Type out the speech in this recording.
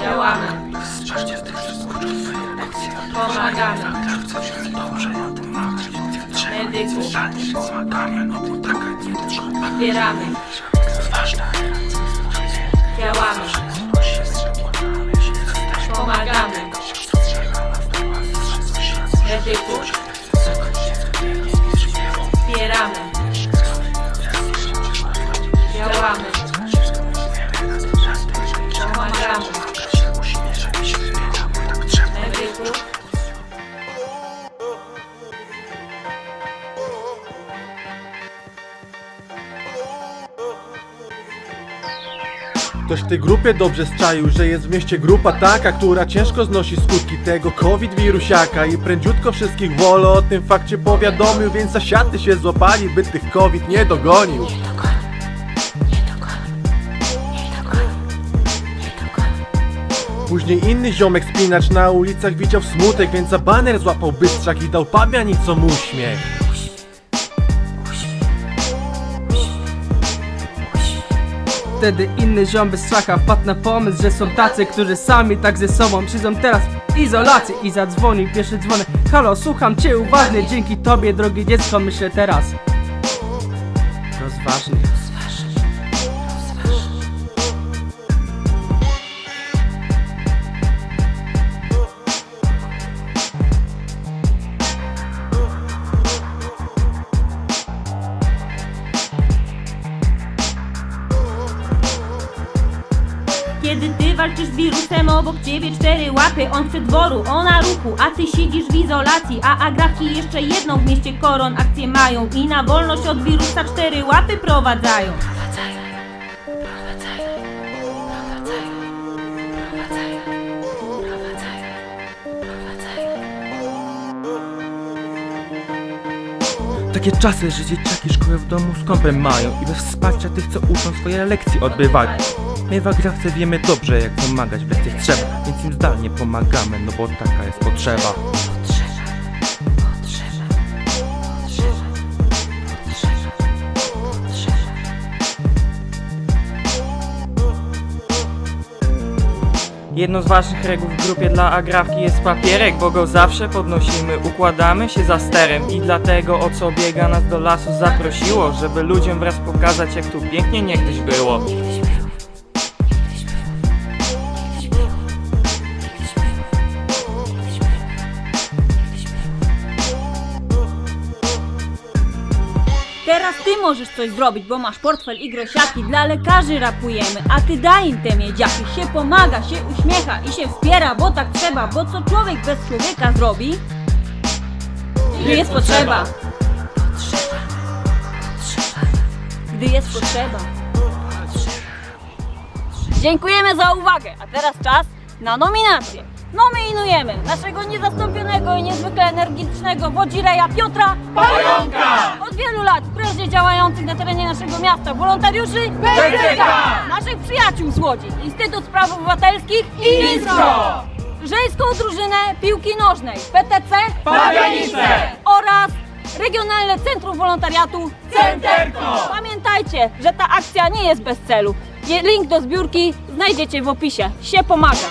Działamy. Pomagamy. Medyków. Wspieramy. Działamy. Pomagamy. Ktoś w tej grupie dobrze strzaił, że jest w mieście grupa taka, która ciężko znosi skutki tego COVID wirusiaka i prędziutko wszystkich wolo o tym fakcie powiadomił, więc zasiaty się złapali, by tych COVID nie dogonił. Później inny ziomek spinacz na ulicach widział smutek, więc za baner złapał bystrzak i dał pabianicom uśmiech. Wtedy inny ziom bez stracha wpadł na pomysł, że są tacy, którzy sami tak ze sobą siedzą teraz w izolacji i zadzwonił pierwszy dzwonek. Halo, słucham cię uważnie, dzięki tobie drogie dziecko myślę teraz. Rozważnie. Kiedy ty walczysz z wirusem, obok ciebie cztery łapy On przy dworu, ona ruchu, a ty siedzisz w izolacji A agrafki jeszcze jedną w mieście koron akcję mają I na wolność od wirusa cztery łapy prowadzają Takie czasy, że dzieciaki szkołę w domu z kąpem mają I bez wsparcia tych, co uczą swoje lekcje odbywają. My w Agrafce wiemy dobrze, jak pomagać w lekcjach trzeba Więc im zdalnie pomagamy, no bo taka jest potrzeba Jedną z ważnych reguł w grupie dla agrafki jest papierek, bo go zawsze podnosimy, układamy się za sterem i dlatego o co biega nas do lasu zaprosiło, żeby ludziom wraz pokazać jak tu pięknie niegdyś było. Teraz ty możesz coś zrobić, bo masz portfel i grosiaki. Dla lekarzy rapujemy, a ty daj im te miedziaki. Się pomaga, się uśmiecha i się wspiera, bo tak trzeba Bo co człowiek bez człowieka zrobi? Gdy jest potrzeba. Gdy jest potrzeba. Dziękujemy za uwagę, a teraz czas na nominację Nominujemy naszego niezastąpionego i niezwykle energicznego wodzireja Piotra Pająka! Lat prężnie działających na terenie naszego miasta wolontariuszy PZK! Naszych przyjaciół z Łodzi, Instytut Spraw Obywatelskich i INSPRO! Żeńską drużynę piłki nożnej PTC Pawianice! Oraz Regionalne Centrum Wolontariatu Centerko! Pamiętajcie, że ta akcja nie jest bez celu. Link do zbiórki znajdziecie w opisie. Się pomaga!